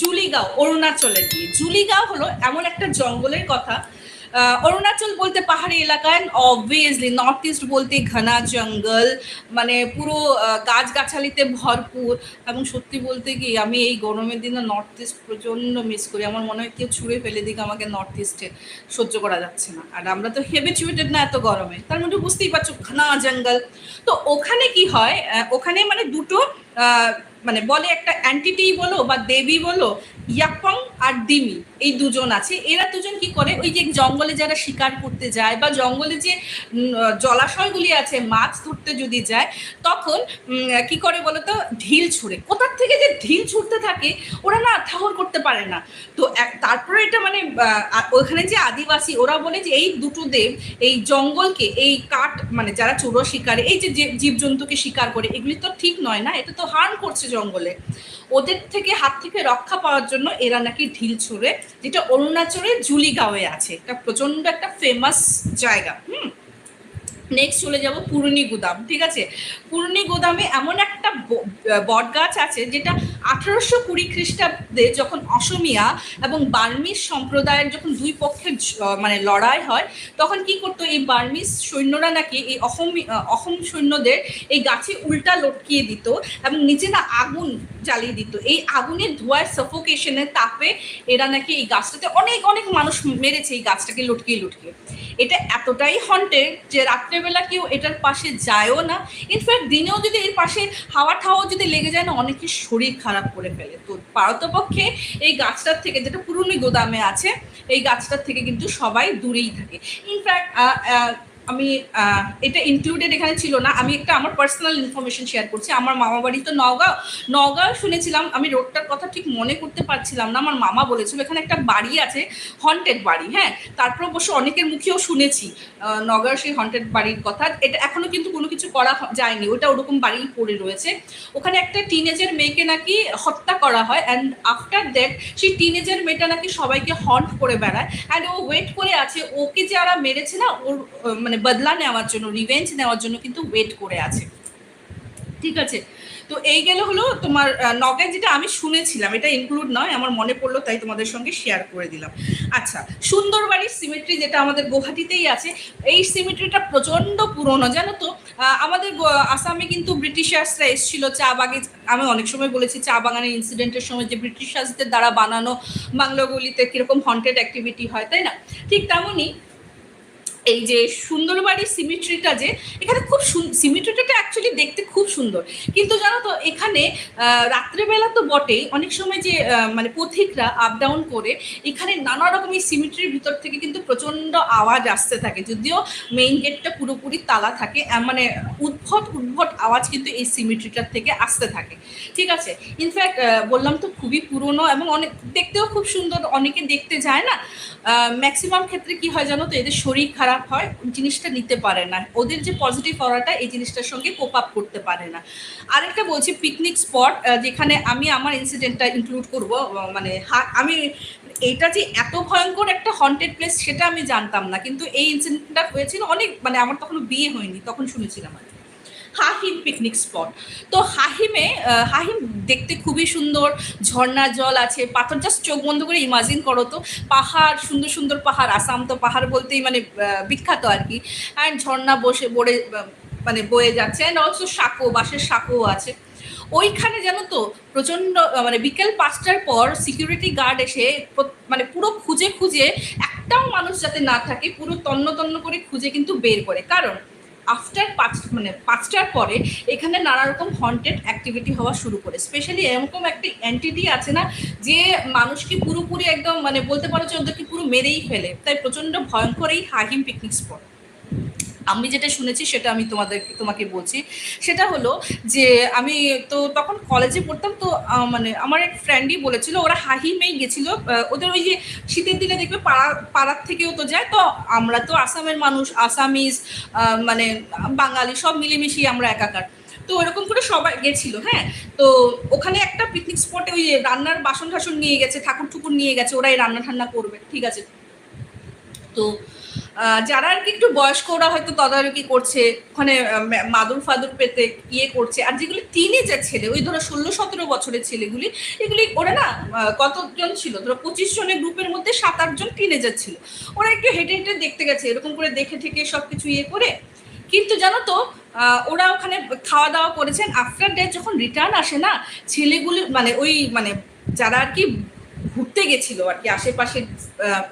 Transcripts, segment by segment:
জুলিগাঁও, অরুণাচলে গিয়ে। জুলিগাঁও হলো এমন একটা জঙ্গলের কথা। অরুণাচল বলতে পাহাড়ি এলাকায় অবভিয়াসলি নর্থ ইস্ট বলতে ঘনা জঙ্গল মানে পুরো গাছগাছালিতে ভরপুর। এবং সত্যি বলতে কি, আমি এই গরমের দিনে নর্থ ইস্ট প্রচণ্ড মিস করি। আমার মনে হয় কেউ ছুঁড়ে ফেলে দিকে, আমাকে নর্থ ইস্টে সহ্য করা যাচ্ছে না। আর আমরা তো হেবিচুয়েটেড না এত গরমে। তার মধ্যে বুঝতেই পারছ, ঘনা জঙ্গল। তো ওখানে কি হয় ওখানে মানে দুটো মানে বলে একটা অ্যান্টিটি বলো বা দেবী বলো ইয়াপং আর দিমি, এই দুজন আছে। এরা দুজন কি করে? ওই যে জঙ্গলে যারা শিকার করতে যায় বা জঙ্গলে যে জলাশয়গুলি আছে, মাছ ধরতে যদি যায়, তখন কি করে বলতো? ঢিল ছুঁড়ে। কোথার থেকে যে ঢিল ছুঁড়তে থাকে, ওরা না থাহর করতে পারে না। তো তারপরে এটা মানে ওখানে যে আদিবাসী, ওরা বলে যে এই দুটো দেব, এই জঙ্গলকে, এই কাঠ মানে যারা চোর শিকারে, এই যে জীবজন্তুকে শিকার করে, এগুলি তো ঠিক নয় না? এটা তো হার্ম করছে জঙ্গলে। ওদের থেকে হাত থেকে রক্ষা পাওয়ার জন্য এরা নাকি ঢিল ছুঁড়ে, যেটা অরুণাচলের জুলিগাঁওয়ে আছে। এটা প্রচণ্ড একটা ফেমাস জায়গা, হুম? নেক্সট চলে যাব পুরনি গুদাম, ঠিক আছে? পুরনি গুদামে এমন একটা বট গাছ আছে যেটা আঠারোশো কুড়ি খ্রিস্টাব্দে যখন অসমিয়া এবং বার্মিস সম্প্রদায়ের যখন দুই পক্ষের মানে লড়াই হয়, তখন কি করতো এই বার্মিস সৈন্যরা নাকি এই অসম অসম সৈন্যদের এই গাছে উল্টা লটকিয়ে দিত এবং নিচে না আগুন জ্বালিয়ে দিত। এই আগুনের ধোঁয়ার সাফোকেশনের তাপে এরা নাকি এই গাছটাতে অনেক অনেক মানুষ মেরেছে এই গাছটাকে লটকিয়ে লটকিয়ে। এটা এতটাই হন্টেড যে রাত্রেবেলা কেউ এটার পাশে যায়ও না। ইনফ্যাক্ট দিনেও যদি এর পাশে হাওয়া ঠাওয়া যদি লেগে যায় না, অনেকের শরীর খারাপ করে ফেলে। তো পারতপক্ষে এই গাছটার থেকে, যেটা পুরনো গোদামে আছে, এই গাছটার থেকে কিন্তু সবাই দূরেই থাকে। ইনফ্যাক্ট আমি এটা ইনক্লুডেড এখানে ছিল না। আমি একটা আমার পার্সোনাল ইনফরমেশন শেয়ার করছি। আমার মামা বাড়ি তো নগাঁও। নগাঁও শুনেছিলাম আমি রোডটার কথা ঠিক মনে করতে পারছিলাম না। আমার মামা বলেছিল এখানে একটা বাড়ি আছে হন্টেড বাড়ি হ্যাঁ? তারপর অবশ্য অনেকের মুখেও শুনেছি নগাঁও সেই হন্টেড বাড়ির কথা। এটা এখনও কিন্তু কোনো কিছু করা যায়নি। ওটা ওরকম বাড়ি পড়ে রয়েছে। ওখানে একটা টিনেজের মেয়েকে নাকি হত্যা করা হয় অ্যান্ড আফটার দ্যাট সেই টিনেজের মেয়েটা নাকি সবাইকে হন্ট করে বেড়ায়। অ্যান্ড ও ওয়েট করে আছে। ওকে যারা মেরেছে না ওর আহ, মানে বদলা নেওয়ার জন্য রিভেঞ্জ নেওয়ার জন্য কিন্তু ওয়েট করে আছে। ঠিক আছে? তো এই গেল হলো তোমার নগেন যেটা আমি শুনেছিলাম, এটা ইনক্লুড নয়, আমার মনে পড়ল, তাই তোমাদের সঙ্গে শেয়ার করে দিলাম। আচ্ছা সুন্দরবাড়ির সিমেট্রি যেটা আমাদের গুয়াহাটিতেই আছে, এই সিমেট্রিটা প্রচণ্ড পুরনো, জানো তো? আমাদের আসামে কিন্তু ব্রিটিশার্সরা এসেছিল চা বাগে, আমি অনেক সময় বলেছি, চা বাগানের ইনসিডেন্টের সময় যে ব্রিটিশার্সদের দ্বারা বানানো বাংলাগুলিতে কীরকম হন্টেড অ্যাক্টিভিটি হয়, তাই না? ঠিক তেমনই এই যে সুন্দরবাড়ির সিমিট্রিটা যে, এখানে খুব সিমিট্রিটা অ্যাকচুয়ালি দেখতে খুব সুন্দর। কিন্তু জানো তো, এখানে রাত্রেবেলা তো বটেই, অনেক সময় যে মানে পথিকরা আপ ডাউন করে, এখানে নানা রকম এই সিমিট্রির ভিতর থেকে কিন্তু প্রচণ্ড আওয়াজ আসতে থাকে। যদিও মেইন গেটটা পুরোপুরি তালা থাকে মানে উদ্ভট উদ্ভট আওয়াজ কিন্তু এই সিমিট্রিটার থেকে আসতে থাকে। ঠিক আছে? ইনফ্যাক্ট বললাম তো খুবই পুরনো এবং অনেক, দেখতেও খুব সুন্দর, অনেকে দেখতে যায় না। ম্যাক্সিমাম ক্ষেত্রে কি হয় জানো তো, এদের শরীর খারাপ হয়, জিনিসটা নিতে পারে না। ওদের যে পজিটিভ অরাটা এই জিনিসটার সঙ্গে কোপ আপ করতে পারে না। আরেকটা বলছি পিকনিক স্পট যেখানে আমি আমার ইনসিডেন্টটা ইনক্লুড করব মানে আমি এটা যে এত ভয়ঙ্কর একটা হন্টেড প্লেস সেটা আমি জানতাম না। কিন্তু এই ইনসিডেন্টটা হয়েছিল অনেক মানে আমার তখন বিয়ে হয়নি, তখন শুনেছিলাম আর। হাহিম পিকনিক স্পট তো হাহিমে হাহিম দেখতে খুবই সুন্দর, ঝর্ণার জল আছে, পাথর জাস্ট চোখ বন্ধ করে ইমাজিন করো তো, পাহাড়, সুন্দর সুন্দর পাহাড়, আসাম তো পাহাড় বলতেই মানে বিখ্যাত আর কি। অ্যান্ড ঝর্ণা বসে, বড়ে মানে বয়ে যাচ্ছে অ্যান্ড অলসো সাঁকো, বাঁশের সাঁকো আছে। ওইখানে জানো তো, প্রচণ্ড মানে বিকেল পাঁচটার পর সিকিউরিটি গার্ড এসে মানে পুরো খুঁজে খুঁজে একটাও মানুষ যাতে না থাকে, পুরো তন্ন তন্ন করে খুঁজে কিন্তু বের করে। কারণ আফটার পাঁচ মানে পাঁচটার পরে এখানে নানা রকম হন্টেড অ্যাক্টিভিটি হওয়া শুরু করে। স্পেশালি এরকম একটি অ্যান্টিটি আছে না, যে মানুষকে পুরোপুরি একদম মানে বলতে পারো যে ওদেরকে পুরো মেরেই ফেলে। তাই প্রচণ্ড ভয়ঙ্কর এই হাহিম পিকনিক স্পট আমি যেটা শুনেছি সেটা আমি তোমাদের, তোমাকে বলছি। সেটা হলো যে আমি তো তখন কলেজে পড়তাম তো মানে আমার এক ফ্রেন্ডই বলেছিল, ওরা হাহিমেই গেছিল ওদের ওই যে শীতের দিনে দেখবে পাড়া, পাড়ার থেকেও তো যায়, তো আমরা তো আসামের মানুষ, আসামিজ মানে বাঙালি, সব মিলেমিশিয়ে আমরা একাকার। তো ওরকম করে সবাই গেছিল হ্যাঁ? তো ওখানে একটা পিকনিক স্পটে ওই রান্নার বাসন টাসন নিয়ে গেছে ঠাকুর ঠুকুর নিয়ে গেছে, ওরাই রান্না ঠান্না করবে, ঠিক আছে? তো যারা আর কি একটু বয়স্ক ওরা হয়তো তদারকি করছে, ওখানে মাদুর ফাদুর পেতে ইয়ে করছে, আর যেগুলি টিনেজার ছেলে, ওই ধরো ষোলো সতেরো বছরের ছেলেগুলি, এগুলি ওরা না কতজন ছিল? ধরো পঁচিশ জনের গ্রুপের মধ্যে সাত আটজন টিনেজার ছিল। ওরা একটু হেঁটে হেঁটে দেখতে গেছে, এরকম করে দেখে ঠেকে সব কিছু ইয়ে করে। কিন্তু জানো তো ওরা ওখানে খাওয়া দাওয়া করেছেন। আফটার ডে যখন রিটার্ন আসে না, ছেলেগুলি মানে ওই মানে যারা আর কি ঘুরতে গেছিল আর কি আশেপাশে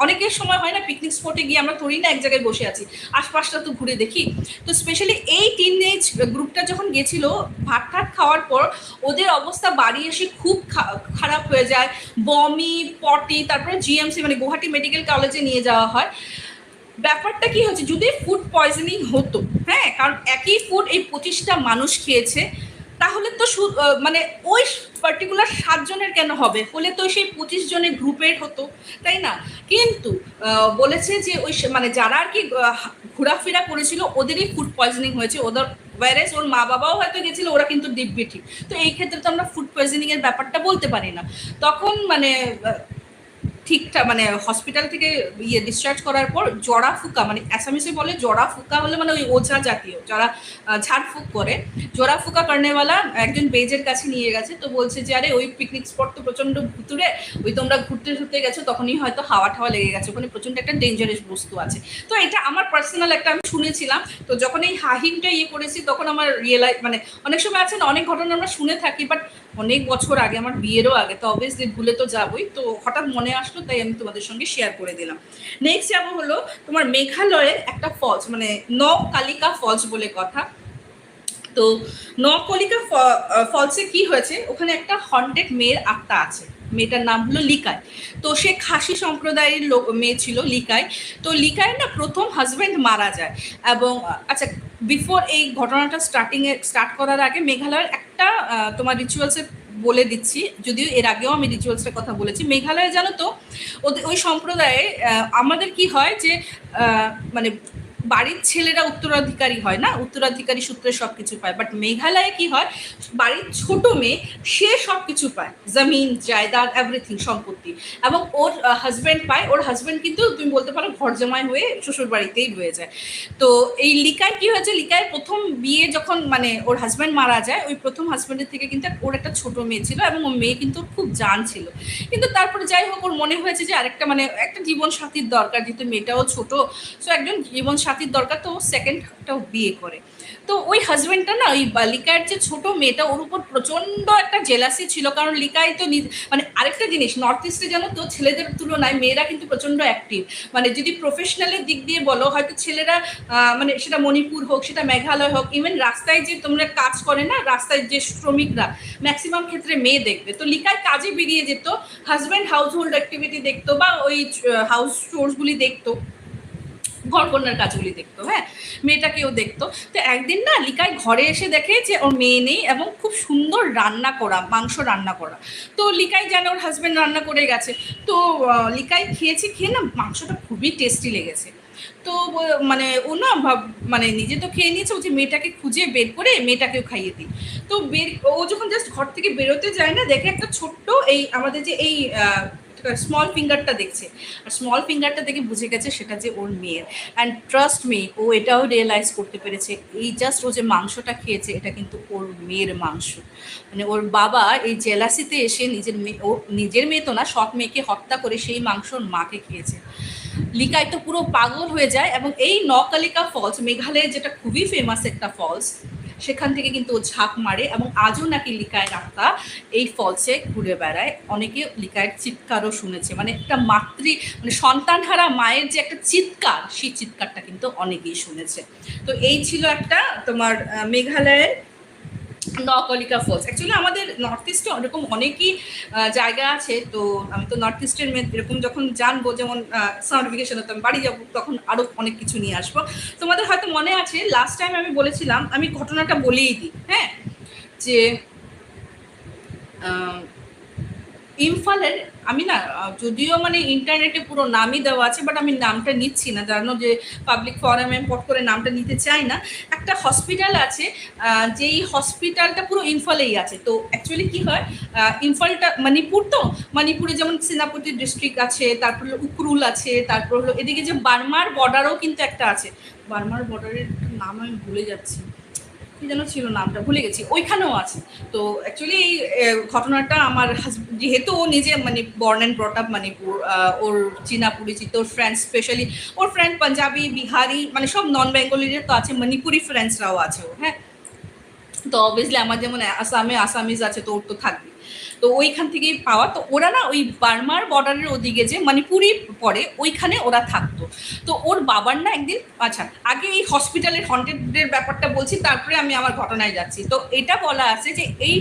অনেকের সময় হয় না পিকনিক স্পটে গিয়ে আমরা তোরই না এক জায়গায় বসে আছি, আশপাশটা তো ঘুরে দেখি। তো স্পেশালি এই টিন এজ গ্রুপটা যখন গেছিল, ভাত টাট খাওয়ার পর ওদের অবস্থা বাড়ি এসে খুব খারাপ হয়ে যায়। বমি, পটি, তারপরে জিএমসি মানে গুয়াহাটি মেডিকেল কলেজে নিয়ে যাওয়া হয়। ব্যাপারটা কি হচ্ছে যদি ফুড পয়জনিং হতো হ্যাঁ কারণ একই ফুড এই পঁচিশটা মানুষ খেয়েছে তাহলে তো মানে ওই পার্টিকুলার সাতজনের কেন হবে? হলে তো সেই পঁচিশ জনের গ্রুপের হতো, তাই না? কিন্তু বলেছে যে ওই মানে যারা আর কি ঘোরাফেরা করেছিল, ওদেরই ফুড পয়জনিং হয়েছে। ওদের ওয়ারেস ওর মা বাবাও হয়তো গেছিল, ওরা কিন্তু দিব্যি ঠিক। তো এই ক্ষেত্রে তো আমরা ফুড পয়জনিং এর ব্যাপারটা বলতে পারি না। তখন মানে ঠিকঠাক মানে হসপিটাল থেকে ইয়ে ডিসচার্জ করার পর জড়া ফুকা মানে অ্যাসামিসে বলে জড়া ফুকা হলে মানে ওই ওঝা জাতীয়, যারা ঝাড়ফুঁক করে। জোড়া ফুকা কর্নেওয়ালা একজন বেজের কাছে নিয়ে গেছে, তো বলছে যে, আরে, ওই পিকনিক স্পট তো প্রচণ্ড ভুতুরে ওই তোমরা ঘুরতে ঘুরতে গেছো, তখনই হয়তো হাওয়া ঠাওয়া লেগে গেছে। ওখানে প্রচণ্ড একটা ডেঞ্জারাস বস্তু আছে। তো এটা আমার পার্সোনাল একটা আমি শুনেছিলাম, তো যখন এই হাহিমটা ইয়ে করেছি, তখন আমার রিয়েলাইজ মানে অনেক সময় আছে না, অনেক ঘটনা আমরা শুনে থাকি বাট অনেক বছর আগে, আমার বিয়েরও আগে, তো অবভিয়াসলি ভুলে তো যাবই। তো হঠাৎ মনে আসলো, তাই আমি তোমাদের সঙ্গে শেয়ার করে দিলাম। নেক্সট যাব হলো তোমার মেঘালয়ের একটা ফলস মানে ন কালিকা ফলস বলে কথা। তো নকলিকা ফলসে কি হয়েছে? ওখানে একটা হন্টেড মেয়ের আত্মা আছে। মেয়েটার নাম হলো লিকায় তো সে খাসি সম্প্রদায়ের লোক, মেয়ে ছিল লিকায় তো লিকায় না প্রথম হাজব্যান্ড মারা যায়। এবং আচ্ছা বিফোর এই ঘটনাটা স্টার্টিংয়ে স্টার্ট করার আগে মেঘালয়ের একটা তোমার রিচুয়ালসের বলে দিচ্ছি। যদিও এর আগেও আমি রিচুয়ালসের কথা বলেছি। মেঘালয়ে জানো তো ওই সম্প্রদায়ে আমাদের কি হয় যে মানে বাড়ির ছেলেরা উত্তরাধিকারী হয় না, উত্তরাধিকারী সূত্রে সব কিছু পায়। বাট মেঘালয়ে কি হয়? বাড়ির ছোট মেয়ে, সে সব কিছু পায়। জমিন, জায়দাদ এভরিথিং সম্পত্তি। এবং ওর হাজব্যান্ড পায়। ওর হাজব্যান্ড কিন্তু তুমি বলতে পারো ঘর জামাই হয়ে শ্বশুর বাড়িতেই রয়ে যায়। তো এই লিকায় কি হয়েছে? লিকায় প্রথম বিয়ে যখন মানে ওর হাজব্যান্ড মারা যায়, ওই প্রথম হাজব্যান্ডের থেকে কিন্তু ওর একটা ছোট মেয়ে ছিল এবং ও মেয়ে কিন্তু ওর খুব জান ছিল। কিন্তু তারপরে যাই হোক, ওর মনে হয়েছে যে আরেকটা মানে একটা জীবন সাথীর দরকার, যেহেতু মেয়েটাও ছোট। সো একজন জীবন সাথীর দরকার, তো ও সেকেন্ডটাও বিয়ে করে। তো ওই হাজবেন্ডটা না, ওই লিকার যে ছোট মেয়েটা, ওর উপর প্রচণ্ড একটা জেলাসি ছিল। কারণ লিকাই তো মানে আরেকটা জিনিস নর্থ ইস্টে জানো তো, ছেলেদের তুলনায় মেয়েরা কিন্তু প্রচণ্ড অ্যাক্টিভ মানে যদি প্রফেশনালের দিক দিয়ে বলো, হয়তো ছেলেরা মানে সেটা মণিপুর হোক, সেটা মেঘালয় হোক ইভেন রাস্তায় যে তোমরা কাজ করে না, রাস্তায় যে শ্রমিকরা ম্যাক্সিমাম ক্ষেত্রে মেয়ে দেখবে। তো লিকায় কাজে বেরিয়ে যেত হাজব্যান্ড হাউস হোল্ড অ্যাক্টিভিটি দেখতো বা ওই হাউস চোর্সগুলি দেখতো। ঘর কন্যার কাজগুলি দেখতো হ্যাঁ? মেয়েটাকেও দেখতো। তো একদিন না লিকাই ঘরে এসে দেখে যে ওর মেয়ে নেই এবং খুব সুন্দর রান্না করা, মাংস রান্না করা। তো লিকাই জানে ওর হাজব্যান্ড রান্না করে গেছে। তো লিকাই খেয়েছে, খেয়ে না মাংসটা খুবই টেস্টি লেগেছে। তো মানে ও না মানে নিজে তো খেয়ে নিয়েছে, ও যে মেয়েটাকে খুঁজে বের করে মেয়েটাকেও খাইয়ে দিই। তো বের, ও যখন জাস্ট ঘর থেকে বেরোতে যায় না, দেখে একটা ছোট্ট এই, আমাদের যে এই স্মল ফিঙ্গারটা দেখছে। আর স্মল ফিঙ্গারটা দেখে বুঝে গেছে সেটা যে ওর মেয়ের। অ্যান্ড ট্রাস্ট মি ও এটাও রিয়েলাইজ করতে পেরেছে। এই জাস্ট ও যে মাংসটা খেয়েছে, এটা কিন্তু ওর মেয়ের মাংস। মানে ওর বাবা এই জেলাসিতে এসে নিজের মেয়ে, ও নিজের মেয়ে তো না, সৎ মেয়েকে হত্যা করে সেই মাংস ওর মাকে খেয়েছে। লিকায় তো পুরো পাগল হয়ে যায় এবং এই নকালিকা ফলস মেঘালয়ের যেটা খুবই ফেমাস একটা ফলস সেখান থেকে কিন্তু ও ঝাঁপ মারে এবং আজও নাকি লিকায় রাখতা এই ফলসে ঘুরে বেড়ায়। অনেকে লিকায়ের চিৎকারও শুনেছে। মানে একটা মাতৃ মানে সন্তানহারা মায়ের যে একটা চিৎকার, সেই চিৎকারটা কিন্তু অনেকেই শুনেছে। তো এই ছিল একটা তোমার মেঘালয়ের নকলিকা ফলস অ্যাকচুয়ালি আমাদের নর্থ ইস্টে ওরকম অনেকই জায়গা আছে, তো আমি তো নর্থ ইস্টের এরকম যখন জানব, যেমন সার্টিফিকেশন তো আমি বাড়ি যাব, তখন আরও অনেক কিছু নিয়ে আসব। তোমাদের হয়তো মনে আছে লাস্ট টাইম আমি বলেছিলাম, আমি ঘটনাটা বলেই দিই হ্যাঁ? যে ইমফলের, আমি না যদিও মানে ইন্টারনেটে পুরো নামই দেওয়া আছে বাট আমি নামটা নিচ্ছি না। জানো যে পাবলিক ফোরামে পট করে নামটা নিতে চাই না। একটা হসপিটাল আছে যেই হসপিটালটা পুরো ইমফলেই আছে। তো অ্যাকচুয়ালি কি হয় ইমফলটা মণিপুর তো? মণিপুরে যেমন সেনাপতি ডিস্ট্রিক্ট আছে, তারপর হলো উকরুল আছে, তারপর হলো এদিকে যে বার্মার বর্ডারও কিন্তু একটা আছে। বার্মার বর্ডারের নাম আমি ভুলে যাচ্ছি। কি যেন ছিল নামটা, ভুলে গেছি। ওইখানেও আছে। তো অ্যাকচুয়ালি এই ঘটনাটা আমার যেহেতু ও নিজে মানে born and brought up Manipur ওর চীনা পরিচিত ওর ফ্রেন্ডস স্পেশালি ওর ফ্রেন্ড পাঞ্জাবি বিহারি মানে সব নন বেঙ্গলির তো আছে, মণিপুরি ফ্রেন্ডসরাও আছে ওর হ্যাঁ? তো অবভিয়াসলি আমার যেমন আসামে আসামিজ আছে, তো ওর তো থাকবে তো ওইখান থেকেই পাওয়া। তো ওরা না ওই বার্মার বর্ডারের ওদিকে যে মণিপুরি পড়ে, ওইখানে ওরা থাকতো। তো ওর বাবার না একদিন আচ্ছা আগে এই হসপিটালের হন্টেডের ব্যাপারটা বলছি, তারপরে আমি আমার ঘটনায় যাচ্ছি। তো এটা বলা আছে যে এই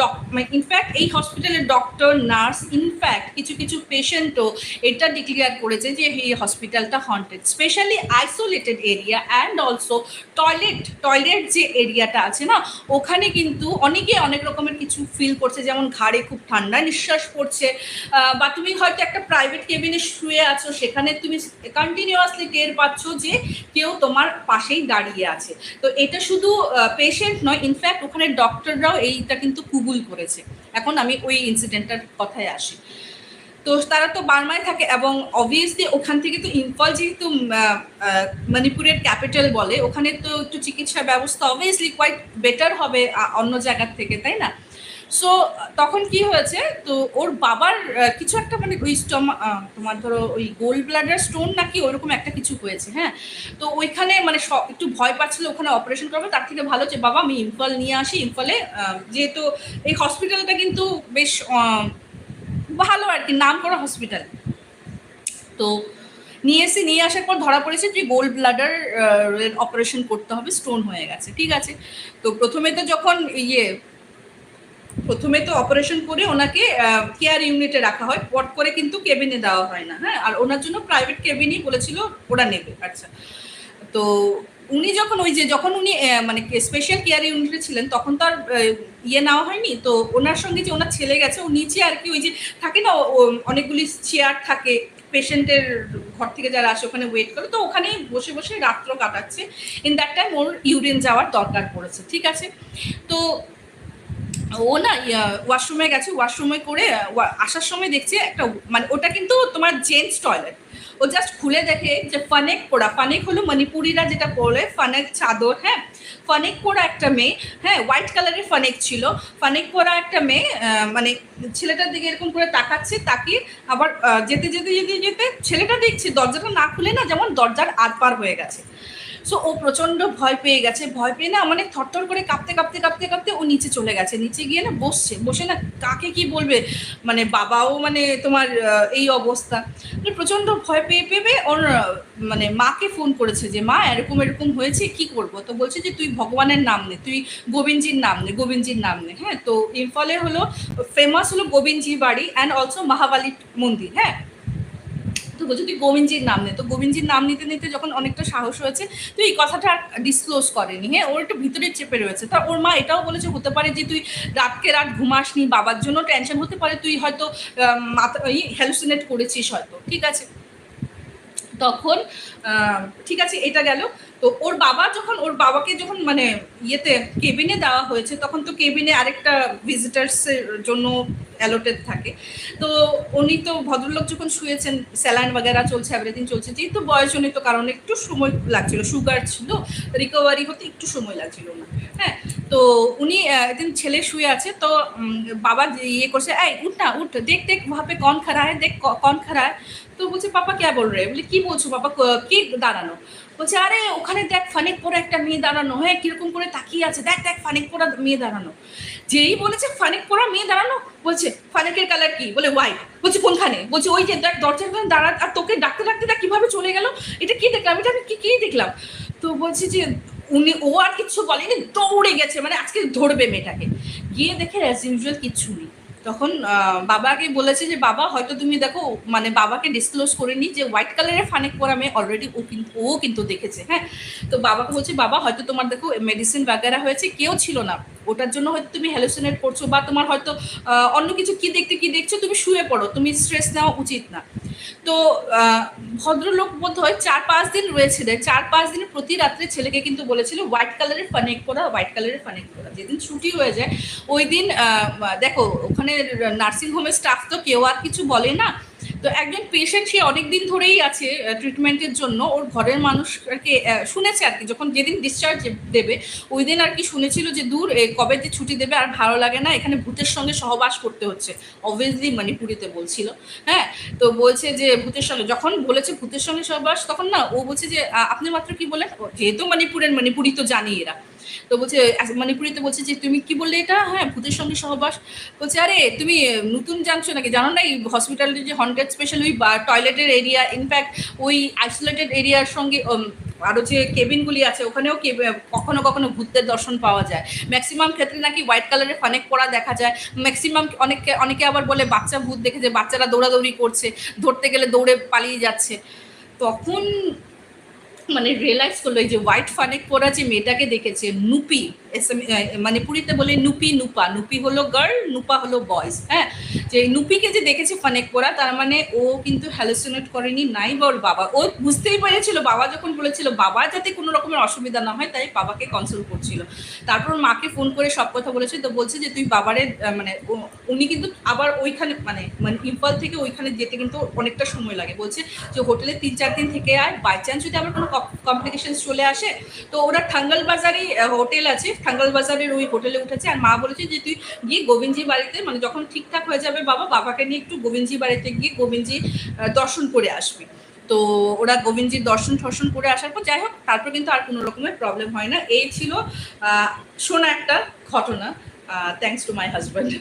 ডক ইনফ্যাক্ট এই হসপিটালের ডক্টর নার্স ইনফ্যাক্ট কিছু কিছু পেশেন্টও এটা ডিক্লেয়ার করেছে যে এই হসপিটালটা haunted specially isolated area and also toilet toilet যে এরিয়াটা আছে না, ওখানে কিন্তু অনেকে অনেক রকমের কিছু ফিল করছে। যেমন ঘাড়ে, খুব ঠান্ডা নিঃশ্বাস পড়ছে। বা তুমি হয়তো একটা প্রাইভেট কেবিনে শুয়ে আছো, সেখানে তুমি কন্টিনিউয়াসলি টের পাচ্ছ যে কেউ তোমার পাশেই দাঁড়িয়ে আছে। তো এটা শুধু পেশেন্ট নয় ইনফ্যাক্ট ওখানে ডক্টররাও এইটা কিন্তু কুবুল করেছে। এখন আমি ওই ইনসিডেন্টটার কথায় আসি। তো তারা তো বার্মায় থাকে এবং অবভিয়াসলি ওখান থেকে তো ইম্ফল যেহেতু মণিপুরের ক্যাপিটাল বলে, ওখানে তো একটু চিকিৎসা ব্যবস্থা অবভিয়াসলি কোয়াইট বেটার হবে অন্য জায়গার থেকে, তাই না? সো তখন কি হয়েছে? তো ওর বাবার কিছু একটা মানে ওই তোমার ধরো ওই গোল্ড ব্লাডার স্টোন নাকি ওইরকম একটা কিছু হয়েছে হ্যাঁ? তো ওইখানে মানে একটু ভয় পাচ্ছিল, ওখানে অপারেশন করবে, তার থেকে ভালো যে, বাবা, আমি ইম্ফল নিয়ে আসি। ইম্ফলে যেহেতু এই হসপিটালটা কিন্তু বেশ ভালো আর কি নাম করা হসপিটাল তো নিয়ে এসে, নিয়ে আসার পর ধরা পড়েছে যে গোল্ড ব্লাডার অপারেশন করতে হবে স্টোন হয়ে গেছে, ঠিক আছে? তো প্রথমে তো যখন ইয়ে প্রথমে তো অপারেশন করে ওনাকে কেয়ার ইউনিটে রাখা হয়। পট করে কিন্তু কেবিনে দেওয়া হয় না হ্যাঁ? আর ওনার জন্য প্রাইভেট কেবিনই বলেছিল ওরা নেবে। আচ্ছা। তো উনি যখন ওই যে, যখন উনি মানে স্পেশাল কেয়ার ইউনিটে ছিলেন, তখন তো আর ইয়ে নেওয়া হয়নি। তো ওনার সঙ্গে যে ওনার ছেলে গেছে, ও নিচে আর কি ওই যে, থাকে না অনেকগুলি চেয়ার থাকে পেশেন্টের ঘর থেকে যারা আসে ওখানে ওয়েট করে। তো ওখানেই বসে বসে রাত্র কাটাচ্ছে। ইন দ্যাট টাইম ওর ইউরিন যাওয়ার দরকার পড়েছে, ঠিক আছে? তো ও না ওয়াশরুমে গেছে, ওয়াশরুমে করে আসার সময় দেখছে একটা মানে ওটা কিন্তু তোমার জেন্টস টয়লেট। ও জাস্ট খুলে দেখে যে ফানেক পোড়া, ফানেক হলো মণিপুরিরা যেটা পরে ফানেক চাদর হ্যাঁ? ফানেক পোড়া একটা মেয়ে হ্যাঁ হোয়াইট কালারের ফানেক ছিল। ফানেক পোড়া একটা মেয়ে মানে ছেলেটার দিকে এরকম করে তাকাচ্ছে, তাকিয়ে আবার যেতে যেতে যেতে যেতে ছেলেটা দেখছে, দরজাটা না খুলে না, যেমন দরজার আর পার হয়ে গেছে। সো ও প্রচণ্ড ভয় পেয়ে গেছে। ভয় পেয়ে না মানে থরথর করে কাঁপতে কাঁপতে কাঁপতে কাঁপতে ও নিচে চলে গেছে। নিচে গিয়ে না বসছে। বসে না কাকে কি বলবে? মানে বাবাও মানে তোমার এই অবস্থা। মানে প্রচণ্ড ভয় পেয়ে পেয়ে ওর মানে মাকে ফোন করেছে যে, মা, এরকম এরকম হয়েছে, কি করব? তো বলছে যে, তুই ভগবানের নাম নে, তুই গোবিন্দজির নাম নে, গোবিন্দজির নাম নে। হ্যাঁ তো ইম্ফলে হলো ফেমাস হলো গোবিন্দজি বাড়ি অ্যান্ড অলসো মহাবালি মন্দির হ্যাঁ। তো বলছে, তুই গোবিন্দজির নাম নে। তো গোবিন্দজির নাম নিতে নিতে যখন অনেকটা সাহস হয়েছে, তো এই কথাটা ডিসক্লোজ করেনি। হ্যাঁ ওর একটু ভিতরে চেপে রয়েছে। তা ওর মা এটাও বলেছে, হতে পারে যে তুই রাতকে রাত ঘুমাসনি, বাবার জন্য টেনশন হতে পারে, তুই হয়তো মাথা হ্যালুসিনেট করেছিস হয়তো। ঠিক আছে? তখন ঠিক আছে, এটা গেল। তো ওর বাবা যখন, ওর বাবাকে যখন মানে ইয়েতে কেবিনে দেওয়া হয়েছে, তখন তো কেবিনে আরেকটা ভিজিটার্সের জন্য অ্যালোটেড থাকে। তো উনি তো ভদ্রলোক যখন শুয়েছেন স্যালাইন বাগেরা চলছে এভরিদিন চলছে, যেহেতু বয়সজনিত কারণে একটু সময় লাগছিল সুগার ছিল রিকভারি হতে একটু সময় লাগছিল না হ্যাঁ তো উনি একদিন ছেলে শুয়ে আছে, তো বাবা ইয়ে করছে, এই, উঠ না, উঠ, দেখ দেখ, ভাবে কন খারা হয়, দেখ কন খারা হয়। তো বলছে, পাপা কে বল রে? বলি, কি বলছো পাপা, কে দাঁড়ানো বলছে, আরে, ওখানে দেখ ফানিক পরে একটা মেয়ে দাঁড়ানো। হ্যাঁ কীরকম করে তাকিয়ে আছে। দেখ দেখ ফানিক পরা মেয়ে দাঁড়ানো। যেই বলেছে ফানিক পরা মেয়ে দাঁড়ানো, বলছে, ফানিকের কালার কি? বলে হোয়াইট বলছে, কোনখানে? বলছে, ওই যে দেখ, দরজার ওখানে দাঁড়া, আর তোকে ডাকতে ডাকতে দেখ কীভাবে চলে গেল? এটা কি দেখলাম? এটা আমি কি কি দেখলাম? তো বলছি যে, উনি, ও আর কিছু বলেনি, দৌড়ে গেছে। মানে আজকে ধরবে মেয়েটাকে। গিয়ে দেখে অ্যাজ ইউজুয়াল কিচ্ছু নেই। তখন বাবাকে বলেছে যে, বাবা, হয়তো তুমি দেখো মানে বাবাকে ডিসক্লোজ করিনি যে হোয়াইট কালারের ফানেক পরা মেয়ে অলরেডি ও কিন্তু ও কিন্তু দেখেছে হ্যাঁ? তো বাবাকে বলছে, বাবা, হয়তো তোমার দেখো মেডিসিন বাগেরা হয়েছে, কেউ ছিল না। ওটার জন্য হয়তো তুমি হ্যালোসিনেট করছ বা তোমার হয়তো অন্য কিছু কি দেখতে, কি দেখছ, তুমি শুয়ে পড়ো। তুমি স্ট্রেস নেওয়া উচিত না। তো ভদ্রলোক বোধ হয় চার পাঁচ দিন রয়েছিলেন। চার পাঁচ দিন প্রতি রাত্রে ছেলেকে কিন্তু বলেছিল হোয়াইট কালারের ফানেক পরা হোয়াইট কালারের ফানেক পরা যেদিন ছুটি হয়ে যায়, ওই দিন দেখো ওখানে নার্সিং হোমের স্টাফ তো কেউ আর কিছু বলে না। তো একজন পেশেন্ট সে অনেক দিন ধরেই আছে ট্রিটমেন্টের জন্য। ওর ঘরের মানুষকে আহ, শুনেছে আর কি যখন যেদিন ডিসচার্জ দেবে ওই দিন আর কি শুনেছিল যে দূর কবে যে ছুটি দেবে আর ভালো লাগে না। এখানে ভূতের সঙ্গে সহবাস করতে হচ্ছে। অবভিয়াসলি মণিপুরিতে বলছিল হ্যাঁ? তো বলছে যে ভূতের সঙ্গে যখন বলেছে ভূতের সঙ্গে সহবাস তখন না ও বলছে যে আপনি মাত্র কি বলেন? যেহেতু মণিপুরের মণিপুরি তো জানি এরা। তো বলছে মণিপুরিতে বলছে যে, তুমি কি বললে এটা? হ্যাঁ ভূতের সঙ্গে সহবাস। বলছে, আরে, তুমি নতুন জানছো নাকি? জানো না, এই হসপিটালের যে হন্টেড স্পেশাল ওই টয়লেটের এরিয়া ইনফ্যাক্ট ওই আইসোলেটেড এরিয়ার সঙ্গে আরও যে কেবিনগুলি আছে, ওখানেও কখনো কখনো ভূতের দর্শন পাওয়া যায়। ম্যাক্সিমাম ক্ষেত্রে নাকি হোয়াইট কালারের ফানেক পড়া দেখা যায়। ম্যাক্সিমাম অনেকে অনেকে আবার বলে, বাচ্চা ভূত দেখে যে বাচ্চারা দৌড়াদৌড়ি করছে, ধরতে গেলে দৌড়ে পালিয়ে যাচ্ছে। তখন মানে রিয়েলাইজ করল এই যে হোয়াইট ফানেক পরা যে মেয়েটাকে দেখেছে নুপি মানে পুরীতে বলে নুপি নুপা। নুপি হলো গার্ল নুপা হলো বয়েজ হ্যাঁ? যে নুপিকে যে দেখেছে ফানেক পরা তার মানে ও কিন্তু হ্যালোসিনেট করেনি, নাই বা ওর বাবা। ও বুঝতেই পেরেছিল, বাবা যখন বলেছিল, বাবা, যাতে কোনো রকমের অসুবিধা না হয়, তাই বাবাকে কনসাল্ট করছিল। তারপর মাকে ফোন করে সব কথা বলেছে, তো বলছে যে, তুই বাবারে মানে উনি কিন্তু আবার ওইখানে মানে মানে ইম্ফল থেকে ওইখানে যেতে কিন্তু অনেকটা সময় লাগে। বলছে যে, হোটেলে তিন চার দিন থেকে আয়। বাই চান্স যদি আবার কোনো কমপ্লিকেশন চলে আসে, তো ওরা ঠাঙ্গাল বাজারেই হোটেল আছে ঠাঙ্গাল বাজারের ওই হোটেলে উঠেছে আর মা বলেছে যে তুই গিয়ে গোবিন্দজি বাড়িতে মানে যখন ঠিকঠাক হয়ে যাবে বাবা, বাবাকে নিয়ে একটু গোবিন্দজি বাড়িতে গিয়ে গোবিন্দজি দর্শন করে আসবি। তো ওরা গোবিন্দজির দর্শন ঠর্শন করে আসার পর যাই হোক, তারপর কিন্তু আর কোনো রকমের প্রবলেম হয় না। এই ছিল শোনা একটা ঘটনা থ্যাংকস টু মাই হাজব্যান্ড